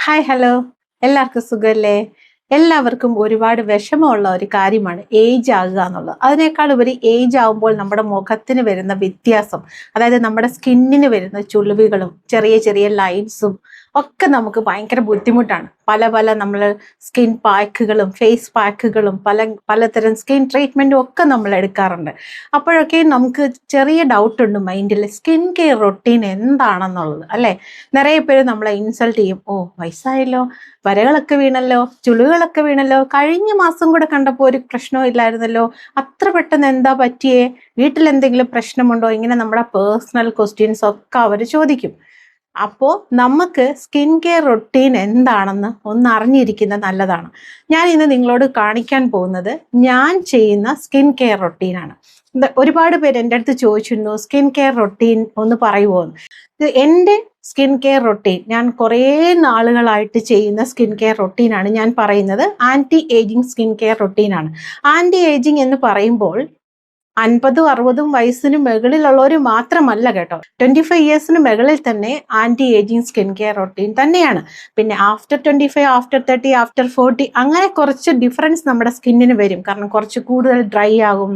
Hi hello എല്ലാവർക്കും സുഖമല്ലേ എല്ലാവർക്കും ഒരുപാട് വിഷമമുള്ള ഒരു കാര്യമാണ് ഏജ് ആകുക എന്നുള്ളത്. അതിനേക്കാൾ ഉപരി ഏജ് ആകുമ്പോൾ നമ്മുടെ മുഖത്തിന് വരുന്ന വ്യത്യാസം അതായത് നമ്മുടെ സ്കിന്നിന് വരുന്ന ചുളിവുകളും ചെറിയ ചെറിയ ലൈൻസും ഒക്കെ നമുക്ക് ഭയങ്കര ബുദ്ധിമുട്ടാണ്. പല പല നമ്മൾ സ്കിൻ പാക്കുകളും ഫേസ് പാക്കുകളും പല പലതരം സ്കിൻ ട്രീറ്റ്മെന്റും ഒക്കെ നമ്മൾ എടുക്കാറുണ്ട്. അപ്പോഴൊക്കെ നമുക്ക് ചെറിയ ഡൗട്ട് ഉണ്ട് മൈൻഡിൽ സ്കിൻ കെയർ റൊട്ടീൻ എന്താണെന്നുള്ളത് അല്ലേ? നിറയെ പേര് നമ്മളെ ഇൻസൾട്ട് ചെയ്യും. ഓ വയസ്സായല്ലോ വരകളൊക്കെ വീണല്ലോ ചുളുകളൊക്കെ വീണല്ലോ കഴിഞ്ഞ മാസം കൂടെ കണ്ടപ്പോൾ ഒരു പ്രശ്നവും ഇല്ലായിരുന്നല്ലോ അത്ര പെട്ടെന്ന് എന്താ പറ്റിയേ? വീട്ടിൽ എന്തെങ്കിലും പ്രശ്നമുണ്ടോ? ഇങ്ങനെ നമ്മുടെ പേഴ്സണൽ ക്വസ്റ്റ്യൻസ് ഒക്കെ അവർ ചോദിക്കും. അപ്പോൾ നമുക്ക് സ്കിൻ കെയർ റൊട്ടീൻ എന്താണെന്ന് ഒന്ന് അറിഞ്ഞിരിക്കുന്നത് നല്ലതാണ്. ഞാൻ ഇന്ന് നിങ്ങളോട് കാണിക്കാൻ പോകുന്നത് ഞാൻ ചെയ്യുന്ന സ്കിൻ കെയർ റൊട്ടീനാണ് ഒരുപാട് പേര് എന്റെ അടുത്ത് ചോദിച്ചിരുന്നു സ്കിൻ കെയർ റൊട്ടീൻ ഒന്ന് പറയുമോ എന്റെ സ്കിൻ കെയർ റൊട്ടീൻ ഞാൻ കുറേ നാളുകളായിട്ട് ചെയ്യുന്ന സ്കിൻ കെയർ റൊട്ടീനാണ് ഞാൻ പറയുന്നത്. ആന്റി ഏജിങ് സ്കിൻ കെയർ റൊട്ടീനാണ് ആന്റി ഏജിങ് എന്ന് പറയുമ്പോൾ അൻപതും അറുപതും വയസ്സിന് മുകളിലുള്ളവർ മാത്രമല്ല കേട്ടോ. ട്വന്റി ഫൈവ് ഇയേഴ്സിന് മുകളിൽ തന്നെ anti ageing skin care routine തന്നെയാണ്. പിന്നെ after twenty five after thirty after forty അങ്ങനെ കുറച്ച് ഡിഫറൻസ് നമ്മുടെ സ്കിന്നിന് വരും. കാരണം കുറച്ച് കൂടുതൽ ഡ്രൈ ആകും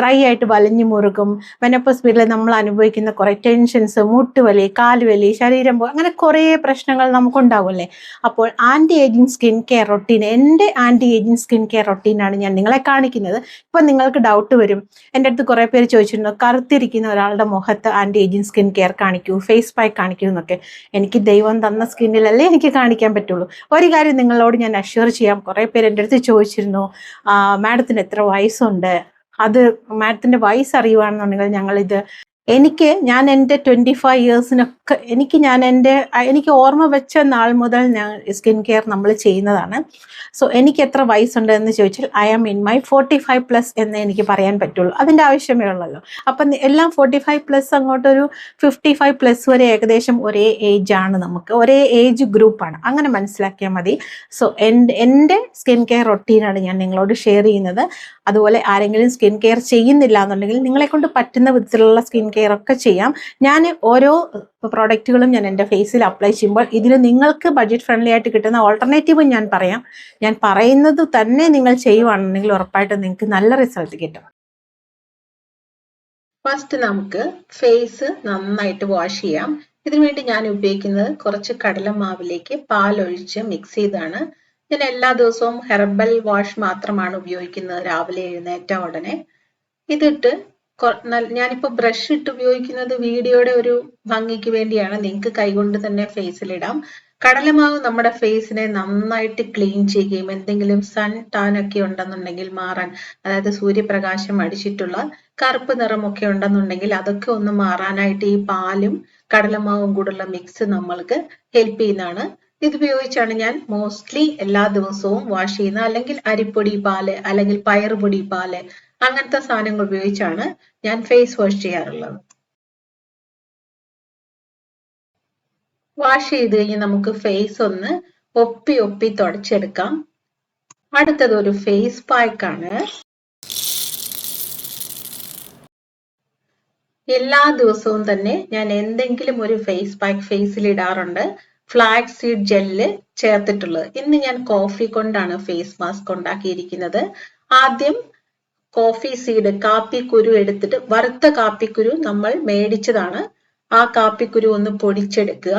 ഡ്രൈ ആയിട്ട് വലഞ്ഞു മുറുകും. മെനപ്പോസ് പീരിയഡിൽ നമ്മൾ അനുഭവിക്കുന്ന കുറേ ടെൻഷൻസ് മുട്ടുവലി കാലുവലി ശരീരം അങ്ങനെ കുറേ പ്രശ്നങ്ങൾ നമുക്കുണ്ടാവുമല്ലേ? അപ്പോൾ anti ageing skin care routine എന്റെ ആന്റി ഏജിങ് സ്കിൻ കെയർ റൊട്ടീനാണ് ഞാൻ നിങ്ങളെ കാണിക്കുന്നത്. ഇപ്പം നിങ്ങൾക്ക് ഡൗട്ട് വരും. എന്റെ അടുത്ത് കുറേ പേര് ചോദിച്ചിരുന്നു കറുത്തിരിക്കുന്ന ഒരാളുടെ മുഖത്ത് ആന്റി ഏജിങ് സ്കിൻ കെയർ കാണിക്കൂ ഫേസ് പാക്ക് കാണിക്കൂ എന്നൊക്കെ. എനിക്ക് ദൈവം തന്ന സ്കിന്നിലല്ലേ എനിക്ക് കാണിക്കാൻ പറ്റുള്ളൂ. ഒരു കാര്യം നിങ്ങളോട് ഞാൻ അഷ്യൂർ ചെയ്യാം. കുറേ പേര് എന്റെ അടുത്ത് ചോദിച്ചിരുന്നു മാഡത്തിന് എത്ര വയസ്സുണ്ട്? അത് മാഡത്തിന്റെ വയസ്സ് അറിയുവാണെന്നുണ്ടെങ്കിൽ ഞങ്ങളിത് എനിക്ക് ഞാൻ എന്റെ ട്വന്റി ഫൈവ് ഇയേഴ്സിനൊക്കെ എനിക്ക് ഞാൻ എന്റെ എനിക്ക് ഓർമ്മ വെച്ച നാൾ മുതൽ ഞാൻ സ്കിൻ കെയർ നമ്മൾ ചെയ്യുന്നതാണ്. സോ എനിക്ക് എത്ര വയസ്സുണ്ട് എന്ന് ചോദിച്ചാൽ I am in my forty five plus എന്ന് എനിക്ക് പറയാൻ പറ്റുള്ളൂ. അതിന്റെ ആവശ്യമേ ഉള്ളല്ലോ. അപ്പം എല്ലാം ഫോർട്ടി ഫൈവ് പ്ലസ് അങ്ങോട്ടൊരു ഫിഫ്റ്റി ഫൈവ് പ്ലസ് വരെ ഏകദേശം ഒരേ ഏജ് ആണ് നമുക്ക്. ഒരേ ഏജ് ഗ്രൂപ്പാണ് അങ്ങനെ മനസ്സിലാക്കിയാൽ മതി. സോ എന്റെ എന്റെ സ്കിൻ കെയർ റൊട്ടീനാണ് ഞാൻ നിങ്ങളോട് ഷെയർ ചെയ്യുന്നത്. അതുപോലെ ആരെങ്കിലും സ്കിൻ കെയർ ചെയ്യുന്നില്ല എന്നുണ്ടെങ്കിൽ നിങ്ങളെ കൊണ്ട് പറ്റുന്ന വിധത്തിലുള്ള സ്കിൻ കെയർ ഒക്കെ ചെയ്യാം. ഞാൻ ഓരോ പ്രോഡക്റ്റുകളും ഞാൻ എന്റെ ഫേസിൽ അപ്ലൈ ചെയ്യുമ്പോൾ ഇതിൽ നിങ്ങൾക്ക് ബഡ്ജറ്റ് ഫ്രണ്ട്ലി ആയിട്ട് കിട്ടുന്ന ഓൾട്ടർനേറ്റീവും ഞാൻ പറയാം. ഞാൻ പറയുന്നത് തന്നെ നിങ്ങൾ ചെയ്യുവാണെന്നുണ്ടെങ്കിൽ ഉറപ്പായിട്ടും നിങ്ങൾക്ക് നല്ല റിസൾട്ട് കിട്ടും. ഫസ്റ്റ് നമുക്ക് ഫേസ് നന്നായിട്ട് വാഷ് ചെയ്യാം. ഇതിനുവേണ്ടി ഞാൻ ഉപയോഗിക്കുന്നത് കുറച്ച് കടലമാവിലേക്ക് പാലൊഴിച്ച് മിക്സ് ചെയ്താണ്. ഞാൻ എല്ലാ ദിവസവും ഹെർബൽ വാഷ് മാത്രമാണ് ഉപയോഗിക്കുന്നത് രാവിലെ എഴുന്നേറ്റ ഉടനെ. ഇതിട്ട് ഞാനിപ്പോ ബ്രഷ് ഇട്ട് ഉപയോഗിക്കുന്നത് വീഡിയോയുടെ ഒരു ഭംഗിക്ക് വേണ്ടിയാണ്. നിങ്ങൾക്ക് കൈകൊണ്ട് തന്നെ ഫേസിൽ ഇടാം. കടലമാവ് നമ്മുടെ ഫേസിനെ നന്നായിട്ട് ക്ലീൻ ചെയ്യുകയും എന്തെങ്കിലും സൺ ടാൻ ഒക്കെ ഉണ്ടെന്നുണ്ടെങ്കിൽ മാറാൻ അതായത് സൂര്യപ്രകാശം അടിച്ചിട്ടുള്ള കറുപ്പ് നിറമൊക്കെ ഉണ്ടെന്നുണ്ടെങ്കിൽ അതൊക്കെ ഒന്ന് മാറാനായിട്ട് ഈ പാലും കടലമാവും കൂടുള്ള മിക്സ് നമ്മൾക്ക് ഹെൽപ്പ് ചെയ്യുന്നതാണ്. ഇത് ഉപയോഗിച്ചാണ് ഞാൻ മോസ്റ്റ്ലി എല്ലാ ദിവസവും വാഷ് ചെയ്യുന്നത്. അല്ലെങ്കിൽ അരിപ്പൊടി പാൽ അല്ലെങ്കിൽ പയറുപൊടി പാൽ അങ്ങനത്തെ സാധനങ്ങൾ ഉപയോഗിച്ചാണ് ഞാൻ ഫേസ് വാഷ് ചെയ്യാറുള്ളത്. വാഷ് ചെയ്ത് കഴിഞ്ഞ് നമുക്ക് ഫേസ് ഒന്ന് ഒപ്പി ഒപ്പി തുടച്ചെടുക്കാം. അടുത്തത് ഒരു ഫേസ് പാക്ക് ആണ്. എല്ലാ ദിവസവും തന്നെ ഞാൻ എന്തെങ്കിലും ഒരു ഫേസ് പാക്ക് ഫേസിൽ ഇടാറുണ്ട്. ഫ്ലാക്സ് സീഡ് ജെല്ല് ചേർത്തിട്ടുള്ളത്. ഇന്ന് ഞാൻ കോഫി കൊണ്ടാണ് ഫേസ് മാസ്ക് ഉണ്ടാക്കിയിരിക്കുന്നത്. ആദ്യം കോഫി സീഡ് കാപ്പിക്കുരു എടുത്തിട്ട് വറുത്ത കാപ്പിക്കുരു നമ്മൾ മേടിച്ചതാണ്. ആ കാപ്പിക്കുരു ഒന്ന് പൊടിച്ചെടുക്കുക.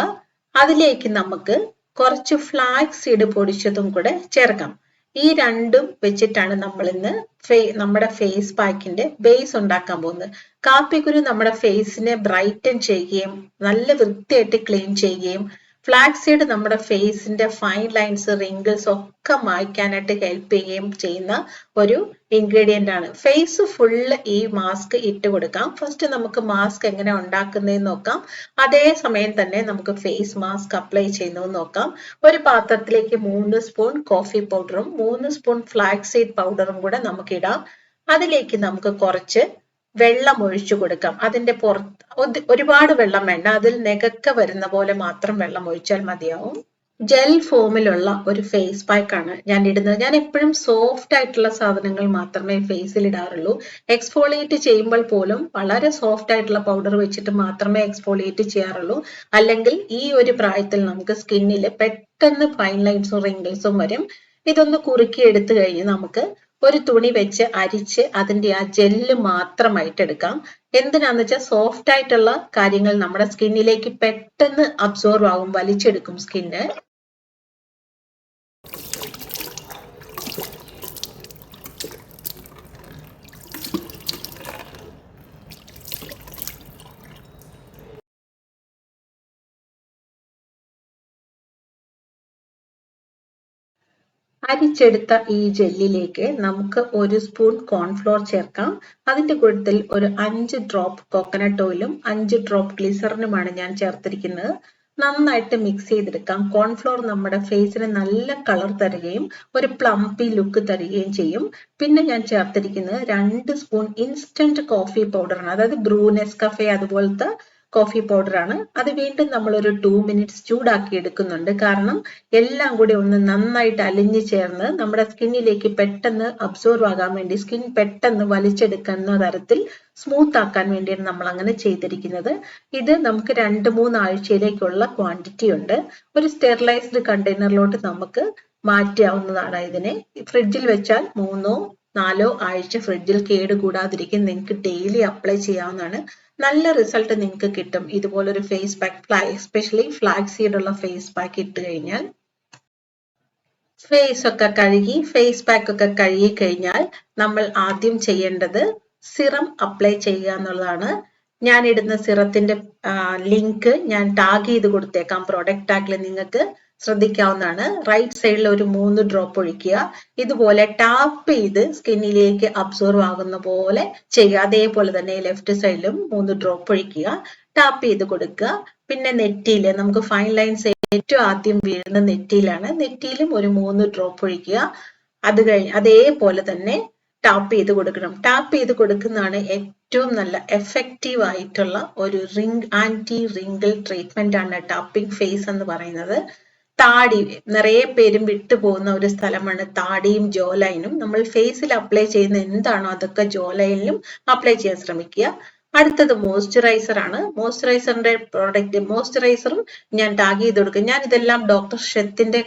അതിലേക്ക് നമുക്ക് കുറച്ച് ഫ്ലാക്സ് സീഡ് പൊടിച്ചതും കൂടെ ചേർക്കാം. ഈ രണ്ടും വെച്ചിട്ടാണ് നമ്മൾ ഇന്ന് നമ്മുടെ ഫേസ് പാക്കിന്റെ ബേസ് ഉണ്ടാക്കാൻ പോകുന്നത്. കാപ്പിക്കുരു നമ്മുടെ ഫേസിനെ ബ്രൈറ്റൻ ചെയ്യുകയും നല്ല വൃത്തിയായിട്ട് ക്ലീൻ ചെയ്യുകയും ഫ്ലാക്സ് സീഡ് നമ്മുടെ ഫേസിന്റെ ഫൈൻ ലൈൻസ് റിങ്കിൾസ് ഒക്കെ മായ്ക്കാനായിട്ട് ഹെൽപ്പ് ചെയ്യുകയും ചെയ്യുന്ന ഒരു ഇൻഗ്രീഡിയന്റ് ആണ്. ഫേസ് ഫുള്ള് ഈ മാസ്ക് ഇട്ട് കൊടുക്കാം. ഫസ്റ്റ് നമുക്ക് മാസ്ക് എങ്ങനെ ഉണ്ടാക്കുന്നതെന്ന് നോക്കാം. അതേ സമയം തന്നെ നമുക്ക് ഫേസ് മാസ്ക് അപ്ലൈ ചെയ്യുന്നതെന്ന് നോക്കാം. ഒരു പാത്രത്തിലേക്ക് മൂന്ന് സ്പൂൺ കോഫി പൗഡറും മൂന്ന് സ്പൂൺ ഫ്ലാക്സ് സീഡ് പൗഡറും കൂടെ നമുക്ക് ഇടാം. അതിലേക്ക് നമുക്ക് കുറച്ച് വെള്ളം ഒഴിച്ചു കൊടുക്കാം. അതിന്റെ പുറത്ത് ഒരുപാട് വെള്ളം വേണ്ട. അതിൽ നെകക്ക വരുന്ന പോലെ മാത്രം വെള്ളം ഒഴിച്ചാൽ മതിയാവും. ജെൽ ഫോമിലുള്ള ഒരു ഫേസ് പാക്ക് ആണ് ഞാൻ ഇടുന്നത്. ഞാൻ എപ്പോഴും സോഫ്റ്റ് ആയിട്ടുള്ള സാധനങ്ങൾ മാത്രമേ ഫേസിൽ ഇടാറുള്ളൂ. എക്സ്ഫോളിയേറ്റ് ചെയ്യുമ്പോൾ പോലും വളരെ സോഫ്റ്റ് ആയിട്ടുള്ള പൗഡർ വെച്ചിട്ട് മാത്രമേ എക്സ്ഫോളിയേറ്റ് ചെയ്യാറുള്ളൂ. അല്ലെങ്കിൽ ഈ ഒരു പ്രായത്തിൽ നമുക്ക് സ്കിന്നിൽ പെട്ടെന്ന് ഫൈൻ ലൈൻസും റിങ്കിൾസും വരും. ഇതൊന്ന് കുറുക്കി എടുത്തു കഴിഞ്ഞ് നമുക്ക് ഒരു തുണി വെച്ച് അരിച്ച് അതിന്റെ ആ ജെല്ല് മാത്രമായിട്ട് എടുക്കാം. എന്തിനാന്ന് വെച്ചാൽ സോഫ്റ്റ് ആയിട്ടുള്ള കാര്യങ്ങൾ നമ്മുടെ സ്കിന്നിലേക്ക് പെട്ടെന്ന് അബ്സോർബ് ആവും വലിച്ചെടുക്കും സ്കിന്ന് അരിച്ചെടുത്ത ഈ ജെല്ലിലേക്ക് നമുക്ക് ഒരു സ്പൂൺ കോൺഫ്ലോർ ചേർക്കാം. അതിന്റെ കൂട്ടത്തിൽ ഒരു അഞ്ച് ഡ്രോപ്പ് കോക്കനട്ട് ഓയിലും അഞ്ച് ഡ്രോപ്പ് ഗ്ലിസറിനുമാണ് ഞാൻ ചേർത്തിരിക്കുന്നത്. നന്നായിട്ട് മിക്സ് ചെയ്തെടുക്കാം. കോൺഫ്ലോർ നമ്മുടെ ഫേസിന് നല്ല കളർ തരികയും ഒരു പ്ലംപി ലുക്ക് തരികയും ചെയ്യും. പിന്നെ ഞാൻ ചേർത്തിരിക്കുന്നത് രണ്ട് സ്പൂൺ ഇൻസ്റ്റന്റ് കോഫി പൗഡറാണ് അതായത് ബ്രൂ നെസ്കഫെ അതുപോലത്തെ കോഫി പൗഡർ ആണ്. അത് വീണ്ടും നമ്മൾ ഒരു ടു മിനിറ്റ്സ് ചൂടാക്കി എടുക്കുന്നുണ്ട്. കാരണം എല്ലാം കൂടി ഒന്ന് നന്നായിട്ട് അലിഞ്ഞു ചേർന്ന് നമ്മുടെ സ്കിന്നിലേക്ക് പെട്ടെന്ന് അബ്സോർവ് ആകാൻ വേണ്ടി സ്കിൻ പെട്ടെന്ന് വലിച്ചെടുക്കുന്ന തരത്തിൽ സ്മൂത്ത് ആക്കാൻ വേണ്ടിയാണ് നമ്മൾ അങ്ങനെ ചെയ്തിരിക്കുന്നത്. ഇത് നമുക്ക് രണ്ട് മൂന്ന് ആഴ്ചയിലേക്കുള്ള ക്വാണ്ടിറ്റി ഉണ്ട്. ഒരു സ്റ്റെറിലൈസ്ഡ് കണ്ടെയ്നറിലോട്ട് നമുക്ക് മാറ്റാവുന്നതാണ് ഇതിനെ. ഫ്രിഡ്ജിൽ വെച്ചാൽ മൂന്നോ നാലോ ആഴ്ച ഫ്രിഡ്ജിൽ കേടുകൂടാതിരിക്കും. നിങ്ങൾക്ക് ഡെയിലി അപ്ലൈ ചെയ്യാവുന്നതാണ്. നല്ല റിസൾട്ട് നിങ്ങൾക്ക് കിട്ടും. ഇതുപോലൊരു ഫേസ് പാക്ക് ഫ്ലാ എസ്പെഷ്യലി ഫ്ലാക്സ് സീഡ് ഉള്ള ഫേസ് പാക്ക് ഇട്ട് കഴിഞ്ഞാൽ. ഫേസ് ഒക്കെ കഴുകി ഫേസ് പാക്ക് ഒക്കെ കഴുകി കഴിഞ്ഞാൽ നമ്മൾ ആദ്യം ചെയ്യേണ്ടത് സിറം അപ്ലൈ ചെയ്യുക എന്നുള്ളതാണ്. ഞാൻ ഇടുന്ന സിറത്തിന്റെ ലിങ്ക് ഞാൻ ടാഗ് ചെയ്ത് കൊടുത്തേക്കാം. പ്രോഡക്റ്റ് ടാഗിൽ നിങ്ങൾക്ക് ശ്രദ്ധിക്കാവുന്നതാണ്. റൈറ്റ് സൈഡിൽ ഒരു മൂന്ന് ഡ്രോപ്പ് ഒഴിക്കുക. ഇതുപോലെ ടാപ്പ് ചെയ്ത് സ്കിന്നിലേക്ക് അബ്സോർവ് ആകുന്ന പോലെ ചെയ്യുക. അതേപോലെ തന്നെ ലെഫ്റ്റ് സൈഡിലും മൂന്ന് ഡ്രോപ്പ് ഒഴിക്കുക. ടാപ്പ് ചെയ്ത് കൊടുക്കുക. പിന്നെ നെറ്റിയിൽ നമുക്ക് ഫൈൻ ലൈൻസ് ഏറ്റവും ആദ്യം വീഴുന്ന നെറ്റിയിലാണ്. നെറ്റിയിലും ഒരു മൂന്ന് ഡ്രോപ്പ് ഒഴിക്കുക. അത് കഴിഞ്ഞ് അതേപോലെ തന്നെ ടാപ്പ് ചെയ്ത് കൊടുക്കണം. ടാപ്പ് ചെയ്ത് കൊടുക്കുന്നതാണ് ഏറ്റവും നല്ല എഫക്റ്റീവ് ആയിട്ടുള്ള ഒരു റിങ് ആന്റി റിങ്കിൾ ട്രീറ്റ്മെന്റ് ആണ് ടാപ്പിംഗ് ഫേസ് എന്ന് പറയുന്നത്. താടി നിറയെ പേരും വിട്ടു പോകുന്ന ഒരു സ്ഥലമാണ് താടിയും ജോലൈനും. നമ്മൾ ഫേസിൽ അപ്ലൈ ചെയ്യുന്ന എന്താണോ അതൊക്കെ ജോലൈനിലും അപ്ലൈ ചെയ്യാൻ ശ്രമിക്കുക. അടുത്തത് മോയ്സ്ചറൈസർ ആണ്. മോയ്സ്ചറൈസറിന്റെ പ്രോഡക്റ്റ് മോയ്സ്ചറൈസറും ഞാൻ ടാഗ് ചെയ്ത് കൊടുക്കും. ഞാൻ ഇതെല്ലാം ഡോക്ടർ ഷെത്തിന്റെ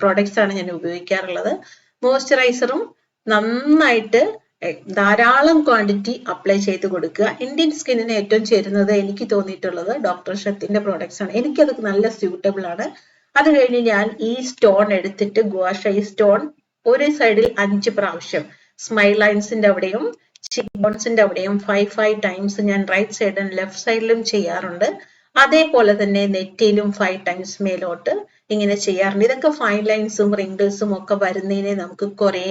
പ്രോഡക്ട്സ് ആണ് ഞാൻ ഉപയോഗിക്കാറുള്ളത്. മോയ്സ്ചറൈസറും നന്നായിട്ട് ധാരാളം ക്വാണ്ടിറ്റി അപ്ലൈ ചെയ്ത് കൊടുക്കുക. ഇന്ത്യൻ സ്കിന്നിന് ഏറ്റവും ചേരുന്നത് എനിക്ക് തോന്നിയിട്ടുള്ളത് ഡോക്ടർ ഷെത്തിന്റെ പ്രോഡക്ട്സ് ആണ്. എനിക്കത് നല്ല സ്യൂട്ടബിൾ ആണ്. അത് കഴിഞ്ഞ് ഞാൻ ഈ സ്റ്റോൺ എടുത്തിട്ട് ഗുവാഷ ഈ സ്റ്റോൺ ഒരു സൈഡിൽ അഞ്ച് പ്രാവശ്യം. സ്മൈൽ ലൈൻസിന്റെ അവിടെയും ചിക്ക് ബോൺസിന്റെ അവിടെയും ഫൈവ് ഫൈവ് ടൈംസ് ഞാൻ റൈറ്റ് സൈഡും ലെഫ്റ്റ് സൈഡിലും ചെയ്യാറുണ്ട്. അതേപോലെ തന്നെ നെറ്റിയിലും ഫൈവ് ടൈംസ് മേലോട്ട് ഇങ്ങനെ ചെയ്യാറുണ്ട്. ഇതൊക്കെ ഫൈൻ ലൈൻസും റിങ്കിൾസും ഒക്കെ വരുന്നതിനെ നമുക്ക് കുറേ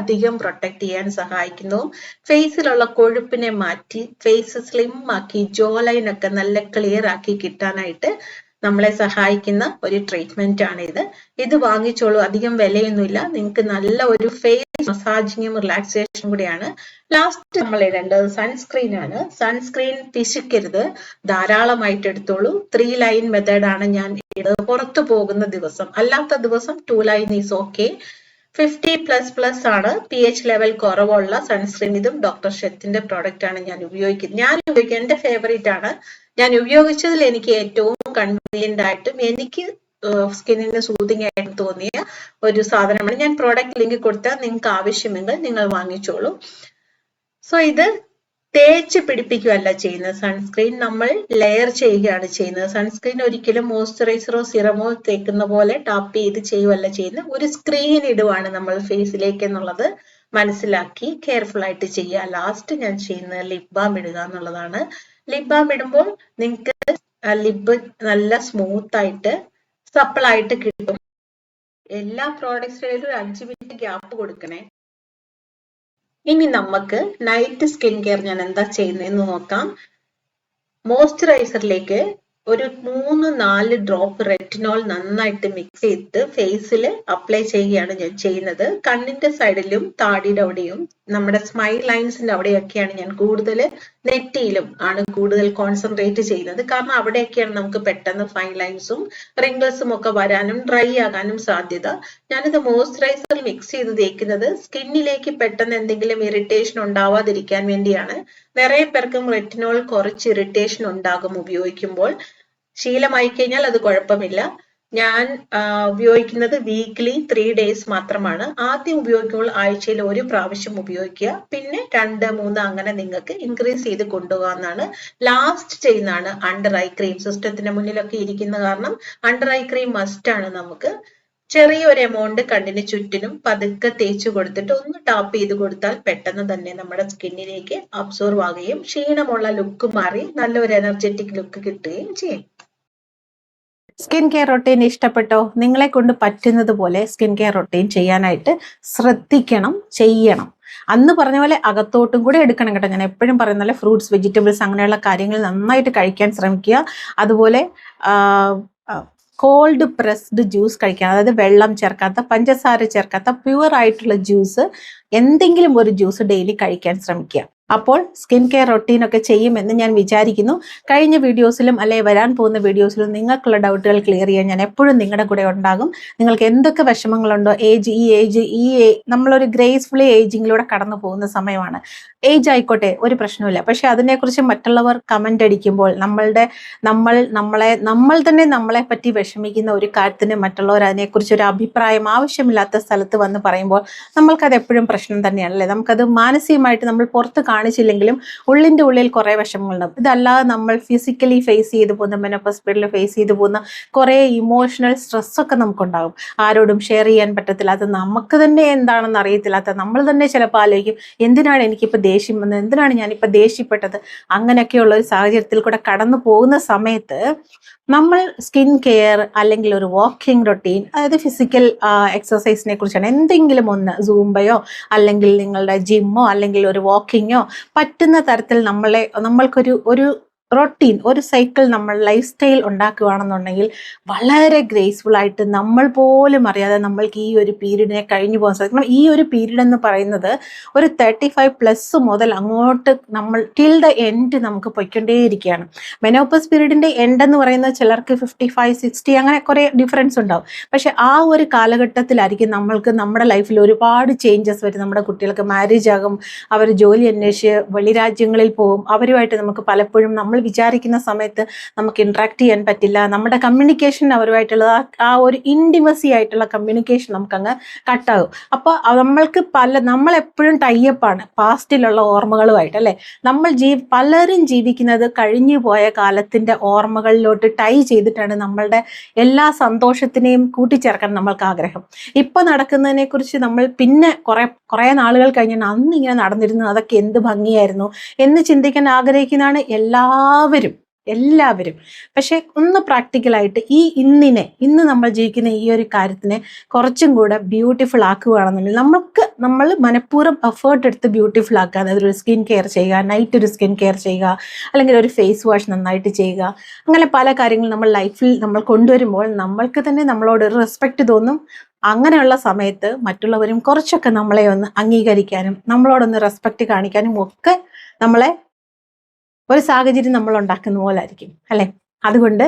അധികം പ്രൊട്ടക്ട് ചെയ്യാൻ സഹായിക്കുന്നു. ഫേസിലുള്ള കൊഴുപ്പിനെ മാറ്റി ഫേസ് സ്ലിം ആക്കി ജോ ലൈൻ ഒക്കെ നല്ല ക്ലിയർ ആക്കി കിട്ടാനായിട്ട് നമ്മളെ സഹായിക്കുന്ന ഒരു ട്രീറ്റ്മെന്റ് ആണ് ഇത് ഇത് വാങ്ങിച്ചോളൂ അധികം വിലയൊന്നുമില്ല. നിങ്ങൾക്ക് നല്ല ഒരു ഫേസ് മസാജിങ്ങും റിലാക്സേഷനും കൂടിയാണ്. ലാസ്റ്റ് നമ്മൾ ഇടേണ്ടത് സൺസ്ക്രീൻ ആണ്. സൺസ്ക്രീൻ പിശിക്കരുത് ധാരാളമായിട്ട് എടുത്തോളൂ. ത്രീ ലൈൻ മെത്തേഡ് ആണ് ഞാൻ പുറത്തു പോകുന്ന ദിവസം അല്ലാത്ത ദിവസം two line is okay fifty plus plus ആണ്. പി എച്ച് ലെവൽ കുറവുള്ള സൺസ്ക്രീൻ ഇതും ഡോക്ടർ ഷെത്തിന്റെ പ്രോഡക്റ്റ് ആണ് ഞാൻ ഉപയോഗിക്കുന്നത്. ഞാൻ ഉപയോഗിക്കുന്നത് എന്റെ ഫേവറേറ്റ് ആണ്. ഞാൻ ഉപയോഗിച്ചതിൽ എനിക്ക് ഏറ്റവും കൺവീനിയന്റ് ആയിട്ടും എനിക്ക് സ്കിന്നിന് സൂതിങ് ആയിട്ട് തോന്നിയ ഒരു സാധനമാണ്. ഞാൻ പ്രോഡക്റ്റ് ലിങ്ക് കൊടുത്താൽ നിങ്ങൾക്ക് ആവശ്യമെങ്കിൽ നിങ്ങൾ വാങ്ങിച്ചോളൂ. സോ ഇത് തേച്ച് പിടിപ്പിക്കുകയല്ല ചെയ്യുന്നത്. സൺസ്ക്രീൻ നമ്മൾ ലെയർ ചെയ്യുകയാണ് ചെയ്യുന്നത്. സൺസ്ക്രീൻ ഒരിക്കലും മോയ്സ്ചറൈസറോ സിറമോ തേക്കുന്ന പോലെ ടാപ്പ് ചെയ്ത് ചെയ്യുകയല്ല ചെയ്യുന്നത്. ഒരു സ്ക്രീൻ ഇടുവാണ് നമ്മൾ ഫേസിലേക്ക് എന്നുള്ളത് മനസ്സിലാക്കി കെയർഫുൾ ആയിട്ട് ചെയ്യുക. ലാസ്റ്റ് ഞാൻ ചെയ്യുന്നത് ലിപ് ബാം ഇടുക എന്നുള്ളതാണ്. ലിപ് ബാം ഇടുമ്പോൾ നിങ്ങൾക്ക് ലിപ്പ് നല്ല സ്മൂത്ത് ആയിട്ട് സപ്പിൾ ആയിട്ട് കിട്ടും. എല്ലാ പ്രോഡക്ട്സിലും ഒരു അഞ്ച് മിനിറ്റ് ഗ്യാപ്പ് കൊടുക്കണേ. ഇനി നമുക്ക് നൈറ്റ് സ്കിൻ കെയർ ഞാൻ എന്താ ചെയ്യുന്നതെന്ന് നോക്കാം. മോയ്സ്ചറൈസറിലേക്ക് ഒരു മൂന്ന് നാല് ഡ്രോപ്പ് റെറ്റിനോൾ നന്നായിട്ട് മിക്സ് ചെയ്ത് ഫേസിൽ അപ്ലൈ ചെയ്യുകയാണ് ഞാൻ ചെയ്യുന്നത്. കണ്ണിന്റെ സൈഡിലും താടിയുടെ അവിടെയും നമ്മുടെ സ്മൈൽ ലൈൻസിന്റെ അവിടെയൊക്കെയാണ് ഞാൻ കൂടുതൽ നെറ്റിയിലും ആണ് കൂടുതൽ കോൺസെൻട്രേറ്റ് ചെയ്യുന്നത്. കാരണം അവിടെയൊക്കെയാണ് നമുക്ക് പെട്ടെന്ന് ഫൈൻ ലൈൻസും റിങ്കിൾസും ഒക്കെ വരാനും ഡ്രൈ ആകാനും സാധ്യത. ഞാനിത് മോയ്സ്ചറൈസർ മിക്സ് ചെയ്ത് തേക്കുന്നത് സ്കിന്നിലേക്ക് പെട്ടെന്ന് എന്തെങ്കിലും ഇറിറ്റേഷൻ ഉണ്ടാവാതിരിക്കാൻ വേണ്ടിയാണ്. നിറയെ പേർക്കും റെറ്റിനോൾ കുറച്ച് ഇറിറ്റേഷൻ ഉണ്ടാകും ഉപയോഗിക്കുമ്പോൾ. ശീലമായി കഴിഞ്ഞാൽ അത് കുഴപ്പമില്ല. ഞാൻ ഉപയോഗിക്കുന്നത് വീക്ക്ലി ത്രീ ഡേയ്സ് മാത്രമാണ്. ആദ്യം ഉപയോഗിക്കുമ്പോൾ ആഴ്ചയിൽ ഒരു പ്രാവശ്യം ഉപയോഗിക്കുക. പിന്നെ രണ്ട് മൂന്ന് അങ്ങനെ നിങ്ങൾക്ക് ഇൻക്രീസ് ചെയ്ത് കൊണ്ടുപോകാവുന്നതാണ് ലാസ്റ്റ് ചെയ്യുന്നതാണ് അണ്ടർ ഐ ക്രീം സിസ്റ്റത്തിന്റെ മുന്നിലൊക്കെ ഇരിക്കുന്ന കാരണം അണ്ടർ ഐ ക്രീം മസ്റ്റ് ആണ് നമുക്ക്. ചെറിയൊരു എമൗണ്ട് കണ്ണിന് ചുറ്റിനും പതുക്കെ തേച്ചു കൊടുത്തിട്ട് ഒന്ന് ടാപ്പ് ചെയ്ത് കൊടുത്താൽ പെട്ടെന്ന് തന്നെ നമ്മുടെ സ്കിന്നിലേക്ക് അബ്സോർവ് ആകുകയും ക്ഷീണമുള്ള ലുക്ക് മാറി നല്ലൊരു എനർജറ്റിക് ലുക്ക് കിട്ടുകയും ചെയ്യും. സ്കിൻ കെയർ റൊട്ടീൻ ഇഷ്ടപ്പെട്ടോ? നിങ്ങളെ കൊണ്ട് പറ്റുന്നത് പോലെ സ്കിൻ കെയർ റൊട്ടീൻ ചെയ്യാനായിട്ട് ശ്രദ്ധിക്കണം ചെയ്യണം. അന്ന് പറഞ്ഞ പോലെ അകത്തോട്ടും കൂടെ എടുക്കണം കേട്ടോ. ഞാൻ എപ്പോഴും പറയുന്ന പോലെ ഫ്രൂട്ട്സ് വെജിറ്റബിൾസ് അങ്ങനെയുള്ള കാര്യങ്ങൾ നന്നായിട്ട് കഴിക്കാൻ ശ്രമിക്കുക. അതുപോലെ കോൾഡ് പ്രസ്ഡ് ജ്യൂസ് കഴിക്കുക അതായത് വെള്ളം ചേർക്കാത്ത പഞ്ചസാര ചേർക്കാത്ത പ്യുവർ ആയിട്ടുള്ള ജ്യൂസ് എന്തെങ്കിലും ഒരു ജ്യൂസ് ഡെയിലി കഴിക്കാൻ ശ്രമിക്കുക. അപ്പോൾ സ്കിൻ കെയർ റൊട്ടീനൊക്കെ ചെയ്യുമെന്ന് ഞാൻ വിചാരിക്കുന്നു. കഴിഞ്ഞ വീഡിയോസിലും അല്ലെ വരാൻ പോകുന്ന വീഡിയോസിലും നിങ്ങൾക്കുള്ള ഡൗട്ടുകൾ ക്ലിയർ ചെയ്യാൻ ഞാൻ എപ്പോഴും നിങ്ങളുടെ കൂടെ ഉണ്ടാകും. നിങ്ങൾക്ക് എന്തൊക്കെ വിഷമങ്ങളുണ്ടോ? ഏജ് ഈ ഏജ് ഈ നമ്മളൊരു ഗ്രേസ്ഫുള്ളി ഏജിങ്ങിലൂടെ കടന്നു പോകുന്ന സമയമാണ്. ഏജ് ആയിക്കോട്ടെ ഒരു പ്രശ്നമില്ല പക്ഷെ അതിനെക്കുറിച്ച് മറ്റുള്ളവർ കമന്റ് അടിക്കുമ്പോൾ നമ്മളുടെ നമ്മൾ നമ്മളെ നമ്മൾ തന്നെ നമ്മളെ പറ്റി വിഷമിക്കുന്ന ഒരു കാര്യത്തിന് മറ്റുള്ളവർ അതിനെക്കുറിച്ച് ഒരു അഭിപ്രായം ആവശ്യമില്ലാത്ത സ്ഥലത്ത് വന്ന് പറയുമ്പോൾ നമ്മൾക്കത് എപ്പോഴും പ്രശ്നം തന്നെയാണല്ലേ? നമുക്കത് മാനസികമായിട്ട് നമ്മൾ പുറത്ത് കാണിച്ചില്ലെങ്കിലും ഉള്ളിന്റെ ഉള്ളിൽ കുറേ വിഷമങ്ങളുണ്ടാവും ഇതല്ലാതെ നമ്മൾ ഫിസിക്കലി ഫേസ് ചെയ്ത് പോകുന്ന മെനോപ്പസ്പിറ്റലിൽ ഫേസ് ചെയ്ത് പോകുന്ന കുറേ ഇമോഷണൽ സ്ട്രെസ്സൊക്കെ നമുക്കുണ്ടാകും. ആരോടും ഷെയർ ചെയ്യാൻ പറ്റത്തില്ല. അത് നമുക്ക് തന്നെ എന്താണെന്ന് അറിയത്തില്ലാത്ത നമ്മൾ തന്നെ ചിലപ്പോൾ ആലോചിക്കും എന്തിനാണ് എനിക്കിപ്പോൾ ദേഷ്യം വന്നത്? എന്തിനാണ് ഞാനിപ്പോൾ ദേഷ്യപ്പെട്ടത്? അങ്ങനെയൊക്കെയുള്ള ഒരു സാഹചര്യത്തിൽ കൂടെ കടന്നു പോകുന്ന സമയത്ത് നമ്മൾ സ്കിൻ കെയർ അല്ലെങ്കിൽ ഒരു വാക്കിംഗ് റൊട്ടീൻ അതായത് ഫിസിക്കൽ എക്സസൈസിനെ കുറിച്ചാണ്. എന്തെങ്കിലും ഒന്ന് സൂംബയോ അല്ലെങ്കിൽ നിങ്ങളുടെ ജിമ്മോ അല്ലെങ്കിൽ ഒരു വാക്കിങ്ങോ പറ്റുന്ന തരത്തിൽ നമ്മളെ നമ്മൾക്കൊരു ഒരു റൊട്ടീൻ ഒരു സൈക്കിൾ നമ്മൾ ലൈഫ് സ്റ്റൈൽ ഉണ്ടാക്കുകയാണെന്നുണ്ടെങ്കിൽ വളരെ ഗ്രേസ്ഫുൾ ആയിട്ട് നമ്മൾ പോലും അറിയാതെ നമ്മൾക്ക് ഈ ഒരു പീരീഡിനെ കഴിഞ്ഞു പോകാൻ സാധിക്കണം. ഈ ഒരു പീരീഡ് എന്ന് പറയുന്നത് ഒരു തേർട്ടി ഫൈവ് പ്ലസ് മുതൽ അങ്ങോട്ട് നമ്മൾ ടിൽ ദ എൻഡ് നമുക്ക് പൊയ്ക്കൊണ്ടേയിരിക്കുകയാണ്. മെനോപ്പസ് പീരീഡിന്റെ എൻഡ് എന്ന് പറയുന്നത് ചിലർക്ക് ഫിഫ്റ്റി ഫൈവ് സിക്സ്റ്റി അങ്ങനെ കുറേ ഡിഫറൻസ് ഉണ്ടാവും. പക്ഷെ ആ ഒരു കാലഘട്ടത്തിലായിരിക്കും നമ്മൾക്ക് നമ്മുടെ ലൈഫിൽ ഒരുപാട് ചേഞ്ചസ് വരും നമ്മുടെ കുട്ടികൾക്ക് മാരേജ് ആകും അവർ ജോലി അന്വേഷിച്ച് വെളിരാജ്യങ്ങളിൽ പോകും. അവരുമായിട്ട് നമുക്ക് പലപ്പോഴും നമ്മൾ വിചാരിക്കുന്ന സമയത്ത് നമുക്ക് ഇൻട്രാക്ട് ചെയ്യാൻ പറ്റില്ല. നമ്മുടെ കമ്മ്യൂണിക്കേഷൻ അവരുമായിട്ടുള്ള ആ ഒരു ഇൻഡിമസി ആയിട്ടുള്ള കമ്മ്യൂണിക്കേഷൻ നമുക്കങ്ങ് കട്ടാകും അപ്പോൾ നമ്മൾക്ക് പല നമ്മളെപ്പോഴും ടൈപ്പാണ് പാസ്റ്റിലുള്ള ഓർമ്മകളുമായിട്ട് അല്ലേ? നമ്മൾ ജീ പലരും ജീവിക്കുന്നത് കഴിഞ്ഞു പോയ കാലത്തിന്റെ ഓർമ്മകളിലോട്ട് ടൈ ചെയ്തിട്ടാണ് നമ്മളുടെ എല്ലാ സന്തോഷത്തിനെയും കൂട്ടിച്ചേർക്കാൻ നമ്മൾക്ക് ആഗ്രഹം. ഇപ്പോൾ നടക്കുന്നതിനെക്കുറിച്ച് നമ്മൾ പിന്നെ കുറേ കുറേ നാളുകൾ കഴിഞ്ഞാൽ അന്ന് ഇങ്ങനെ നടന്നിരുന്നു അതൊക്കെ എന്ത് ഭംഗിയായിരുന്നു എന്ന് ചിന്തിക്കാൻ ആഗ്രഹിക്കുന്നതാണ്. എല്ലാ എല്ലാവരും എല്ലാവരും. പക്ഷെ ഒന്ന് പ്രാക്ടിക്കലായിട്ട് ഈ ഇന്നിനെ ഇന്ന് നമ്മൾ ജീവിക്കുന്ന ഈ ഒരു കാര്യത്തിനെ കുറച്ചും കൂടെ ബ്യൂട്ടിഫുൾ ആക്കുകയാണെന്നുണ്ടെങ്കിൽ നമുക്ക് നമ്മൾ മനഃപൂർവം എഫേർട്ട് എടുത്ത് ബ്യൂട്ടിഫുൾ ആക്കുക. അതായത് ഒരു സ്കിൻ കെയർ ചെയ്യുക നൈറ്റ് ഒരു സ്കിൻ കെയർ ചെയ്യുക അല്ലെങ്കിൽ ഒരു ഫേസ് വാഷ് നന്നായിട്ട് ചെയ്യുക. അങ്ങനെ പല കാര്യങ്ങളും നമ്മൾ ലൈഫിൽ നമ്മൾ കൊണ്ടുവരുമ്പോൾ നമ്മൾക്ക് തന്നെ നമ്മളോട് ഒരു റെസ്പെക്റ്റ് തോന്നും. അങ്ങനെയുള്ള സമയത്ത് മറ്റുള്ളവരും കുറച്ചൊക്കെ നമ്മളെ ഒന്ന് അംഗീകരിക്കാനും നമ്മളോടൊന്ന് റെസ്പെക്റ്റ് കാണിക്കാനും ഒക്കെ നമ്മളെ ഒരു സാഹചര്യം നമ്മൾ ഉണ്ടാക്കുന്ന പോലെ ആയിരിക്കും അല്ലെ? അതുകൊണ്ട്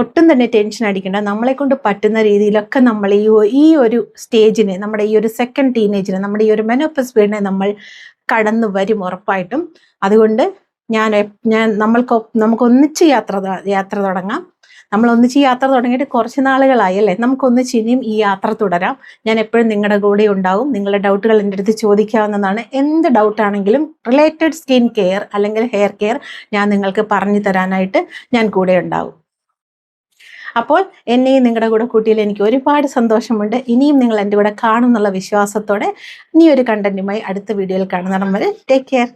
ഒട്ടും തന്നെ ടെൻഷൻ അടിക്കേണ്ട. നമ്മളെ കൊണ്ട് പറ്റുന്ന രീതിയിലൊക്കെ നമ്മൾ ഈ ഈ ഒരു സ്റ്റേജിനെ നമ്മുടെ ഈ ഒരു സെക്കൻഡ് ടീനേജിനെ നമ്മുടെ ഈ ഒരു മെനോപ്പസ് വീടിനെ നമ്മൾ കടന്നു വരും ഉറപ്പായിട്ടും. അതുകൊണ്ട് ഞാൻ ഞാൻ നമ്മൾക്ക് നമുക്ക് ഒന്നിച്ച് യാത്ര യാത്ര തുടങ്ങാം. നമ്മൾ ഒന്നിച്ച് യാത്ര തുടങ്ങിയിട്ട് കുറച്ച് നാളുകളായി അല്ലേ? നമുക്കൊന്നിച്ച് ഇനിയും ഈ യാത്ര തുടരാം. ഞാൻ എപ്പോഴും നിങ്ങളുടെ കൂടെ ഉണ്ടാവും. നിങ്ങളുടെ ഡൗട്ടുകൾ എന്റെ അടുത്ത് ചോദിക്കാവുന്നതാണ്. എന്ത് ഡൗട്ടാണെങ്കിലും റിലേറ്റഡ് സ്കിൻ കെയർ അല്ലെങ്കിൽ ഹെയർ കെയർ ഞാൻ നിങ്ങൾക്ക് പറഞ്ഞു തരാനായിട്ട് ഞാൻ കൂടെ ഉണ്ടാവും. അപ്പോൾ എന്നെയും നിങ്ങളുടെ കൂടെ കൂട്ടിയിൽ എനിക്ക് ഒരുപാട് സന്തോഷമുണ്ട്. ഇനിയും നിങ്ങൾ എന്റെ കൂടെ കാണും എന്നുള്ള വിശ്വാസത്തോടെ ഇനിയൊരു കണ്ടന്റുമായി അടുത്ത വീഡിയോയിൽ കാണുന്നിടം വരെ ടേക്ക് കെയർ